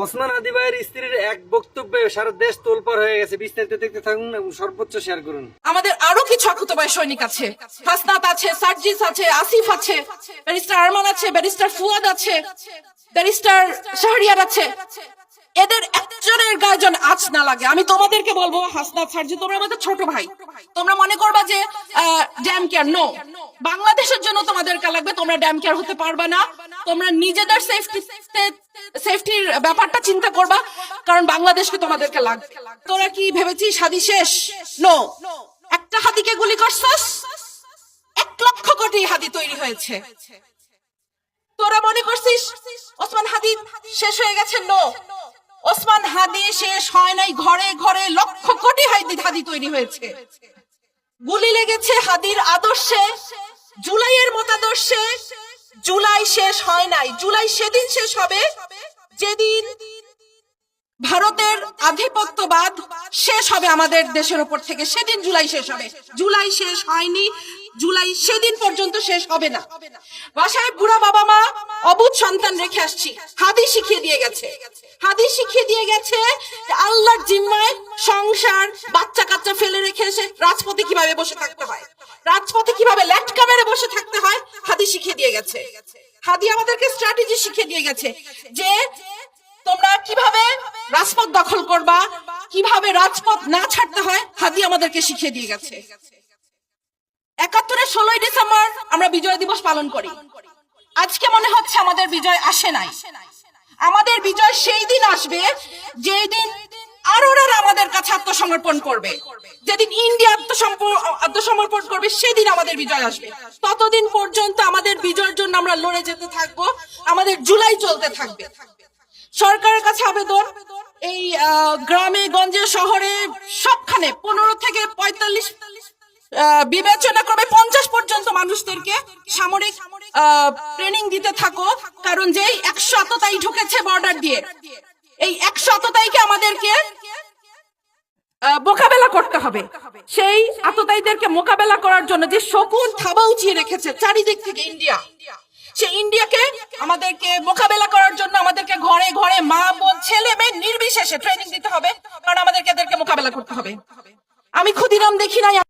ওসমান হাদি ভাইয়ের স্ত্রীর এক বক্তব্যে সারা দেশ হয়ে গেছে। বিস্তারিত দেখতে থাকুন এবং সর্বোচ্চ শেয়ার করুন। আমাদের আরও কিছু সৈনিক আছে। হাসনাত আছে, সার্জিস আছে, আসিফ আছে, ব্যারিস্টার আরমান আছে, ব্যারিস্টার ফুয়াদ আছে, ব্যারিস্টার শাহরিয়ার আছে। এদের একজনের গায়ে আজ না লাগে। আমি তোমাদেরকে বলব, হাসনাত সার্জি তোমরা আমাদের ছোট ভাই। তোমরা মনে করবা যে ড্যাম কেয়ার নো বাংলাদেশের জন্য তোমাদেরকে লাগবে, তোমরা ড্যাম কেয়ার হতে পারবা না। তোমরা নিজেদের সেফটি সেফটির ব্যাপারটা চিন্তা করবা, কারণ বাংলাদেশকে তোমাদেরকে লাগবে। তোরা কি ভেবেছিস হাদি শেষ? নো একটা হাদিকে গুলি করছস? এক লক্ষ কোটি হাদি তৈরি হয়েছে। তোরা মনে করছিস ওসমান হাদি শেষ হয়ে গেছে? নো ওসমান হাদি শেষ হয় নাই, ঘরে ঘরে লক্ষ কোটি হাদি হাদি তৈরি হয়েছে। গুলি লেগেছে হাদির আদর্শে, জুলাইয়ের মতাদর্শে। জুলাই শেষ হয় নাই। জুলাই সেদিন শেষ হবে যেদিন ভারতের আধিপত্যবাদ শেষ হবে আমাদের দেশের উপর থেকে, সেদিন জুলাই শেষ হবে। জুলাই শেষ হয়নি, জুলাই সেদিন পর্যন্ত শেষ হবে না। বাসায় বুড়া বাবা মা, অবুধ সন্তান রেখে আসছি। হাদি শিখিয়ে দিয়ে গেছে। হাদি শিখিয়ে দিয়ে গেছে আল্লাহর জিম্মায় সংসার, বাচ্চা কাচ্চা ফেলে রেখে এসে রাজপথে কীভাবে বসে থাকতে হয়? রাজপথে কীভাবে ল্যাটকা মেরে বসে থাকতে হয়? হাদি শিখিয়ে দিয়ে গেছে। হাদি আমাদেরকে স্ট্র্যাটেজি শিখিয়ে দিয়ে গেছে যে তোমরা কীভাবে রাজপথ দখল করবা, কীভাবে রাজপথ না ছাড়তে হয়, হাদি আমাদেরকে শিখিয়ে দিয়ে গেছে। একাত্তরের ষোলোই ডিসেম্বর আমরা বিজয় দিবস পালন করি। আজকে মনে হচ্ছে আমাদের বিজয় আসে নাই। আমাদের বিজয় সেই দিন আসবে, যেই দিন আত্মসমর্পণ করবে। যেদিন ইন্ডিয়া আত্মসমর্পণ করবে সেদিন আমাদের বিজয় আসবে। ততদিন পর্যন্ত আমাদের বিজয়ের জন্য আমরা লড়ে যেতে থাকব আমাদের জুলাই চলতে থাকবে। সরকারের কাছে আবেদন এই গ্রামে গঞ্জে শহরে সবখানে পনেরো থেকে পঁয়তাল্লিশ বিবেচনা করবে পঞ্চাশ পর্যন্ত মানুষদেরকে সামরিক ট্রেনিং দিতে থাকো। কারণ যেই একশো আততাই ঢুকেছে বর্ডার দিয়ে এই একশো আততাইকে আমাদেরকে আহ, মোকাবেলা করতে হবে। সেই আততায়ীদেরকে মোকাবেলা করার জন্য যে শকুন থাবা উঁচিয়ে রেখেছে চারিদিক থেকে ইন্ডিয়া। সে ইন্ডিয়াকে আমাদেরকে মোকাবেলা করার জন্য আমাদেরকে ঘরে ঘরে মা, বোন, ছেলে, মেয়ে নির্বিশেষে ট্রেনিং দিতে হবে, কারণ আমাদেরকে এদেরকে মোকাবেলা করতে হবে। আমি ক্ষুদিরাম দেখি নাই